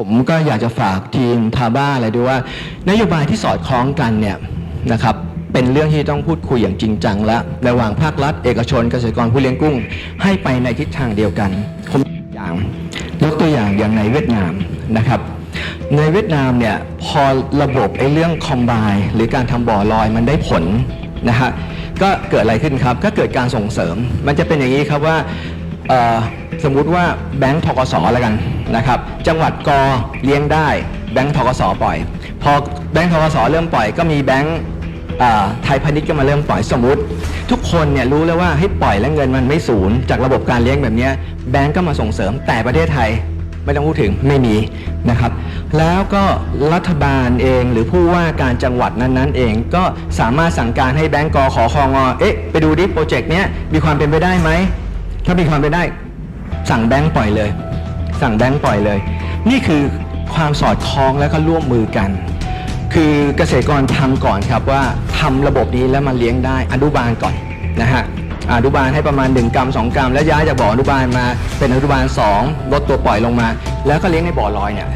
ผมก็อยากจะฝากทีมทาบ้าอะไรด้วยว่านโยบายที่สอดคล้องกันเนี่ยนะครับเป็นเรื่องที่ต้องพูดคุยอย่างจริงจังและระหว่างภาครัฐ เอกชนเกษตรกรผู้เลี้ยงกุ้ง ให้ไปในทิศทางเดียวกันผมยกตัวอย่างยกตัวอย่างอย่างในเวียดนามนะครับ ในเวียดนามเนี่ยพอระบบไอ้เรื่องคอมไบหรือการทำบ่อลอยมันได้ผลนะฮะก็เกิดอะไรขึ้นครับ ก็เกิดการส่งเสริม มันจะเป็นอย่างนี้ครับว่า เอ่อสมมุติว่าแบงก์ทกสแล้วกันนะครับ จังหวัดกอเลี้ยงได้แบงก์ทกสปล่อย พอแบงก์ทกสเริ่มปล่อยก็มีแบงก์ไทยพาณิชย์ก็มาเริ่มปล่อยสมมุติ ทุกคนเนี่ยรู้แล้วว่าให้ปล่อยแล้วเงินมันไม่ศูนย์จากระบบการเลี้ยงแบบนี้แบงก์ก็มาส่งเสริมแต่ประเทศไทยไม่ต้องพูดถึงไม่มีนะครับ แล้วก็รัฐบาลเองหรือผู้ว่าการจังหวัดนั้นๆ เองก็สามารถสั่งการให้แบงก์กอขอคองอเอ๊ะไปดูดิโปรเจกต์เนี้ยมีความเป็นไปได้ไหม ถ้ามีความเป็นได้ สั่งแบงก์ปล่อยเลย สั่งแบงก์ปล่อยเลย นี่คือความสอดคล้องและก็ร่วมมือกัน คือเกษตรกรทำก่อนครับว่าทำระบบนี้แล้วมันเลี้ยงได้อนุบาลก่อนนะฮะอนุบาลให้ประมาณ 1 กรัม 2 กรัม แล้วย้ายจากบ่ออนุบาลมาเป็นอนุบาล 2 ลดตัวปล่อยลงมา แล้วก็เลี้ยงในบ่อลอยเนี่ย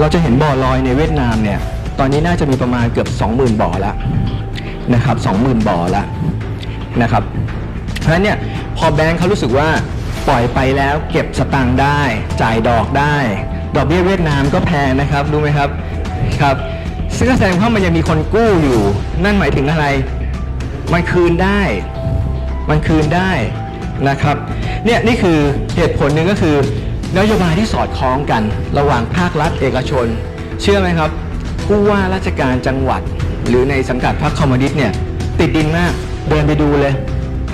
เราจะเห็นบ่อลอยในเวียดนามเนี่ยตอนนี้น่าจะมีประมาณเกือบ 20,000 บ่อแล้วนะครับ20,000 บ่อแล้วนะครับ ราะฉะนั้นเนี่ยพอแบงค์เขารู้สึกว่าปล่อยไปแล้วเก็บสตางค์ได้ จ่ายดอกได้ ดอกเบี้ยเวียดนามก็แพงนะครับรู้ไหมครับครับซึ่งแสดงว่ามันยังมีคนกู้อยู่ นั่นหมายถึงอะไร มันคืนได้ มันคืนได้นะครับเนี่ยนี่คือเหตุผลหนึ่งก็คือนโยบายที่สอดคล้องกัน ระหว่างภาครัฐเอกชน เชื่อไหมครับผู้ว่าราชการจังหวัด หรือในสังกัดพรรคคอมมิวนิสต์เนี่ยติดดินมากเดินไปดูเลย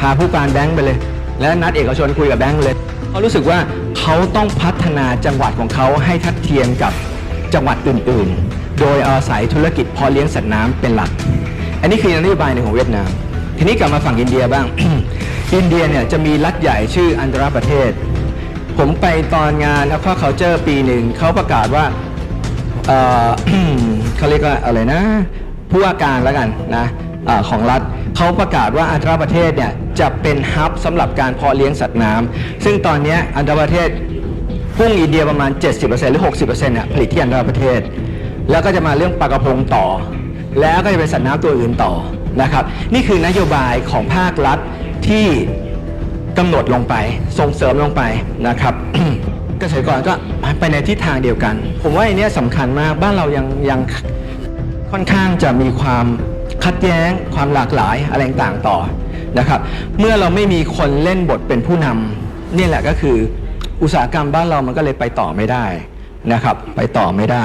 าผู้การแบงค์ไปเลย และนัดเอกชนคุยกับแบงค์เลยเขารู้สึกว่าเขาต้องพัฒนาจังหวัดของเขาให้ทัดเทียมกับจังหวัดอื่นๆ โดยอาศัยธุรกิจเพอเลี้ยงสัตว์น้ำเป็นหลัก อันนี้คือนโยบายหนึ่งของเวียดนาม ทีนี้กลับมาฝั่งอินเดียบ้าง อินเดียเนี่ยจะมีรัฐใหญ่ชื่ออันตรประเทศ ผมไปตอนงาน Aquaculture ปีหนึ่งเขาประกาศว่าเเขาเรียกว่าอะไรนะ ผู้ว่าการแล้วกันนะอของรัฐ เขาประกาศว่าอันตรประเทศเนี่ยจะเป็นฮับสำหรับการเพาะเลี้ยงสัตว์น้ำซึ่งตอนนี้อันตรประเทศพุ่งอินเดียประมาณ 70%หรือ 60%เนี่ยผลิตที่อันตรประเทศ แล้วก็จะมาเรื่องปลากระพงต่อ แล้วก็จะเป็นสัตว์น้ำตัวอื่นต่อนะครับนี่คือนโยบายของภาครัฐที่กำหนดลงไปส่งเสริมลงไปนะครับเกษตรกรก็ไปในทิศทางเดียวกัน ผมว่าอันเนี้ยสำคัญมากบ้านเรายังยังค่อนข้างจะมีความ คัดแย้งความหลากหลายอะไรต่างต่อนะครับ เมื่อเราไม่มีคนเล่นบทเป็นผู้นำนี่แหละก็คืออุตสาหกรรมบ้านเรามันก็เลยไปต่อไม่ได้นะครับ ไปต่อไม่ได้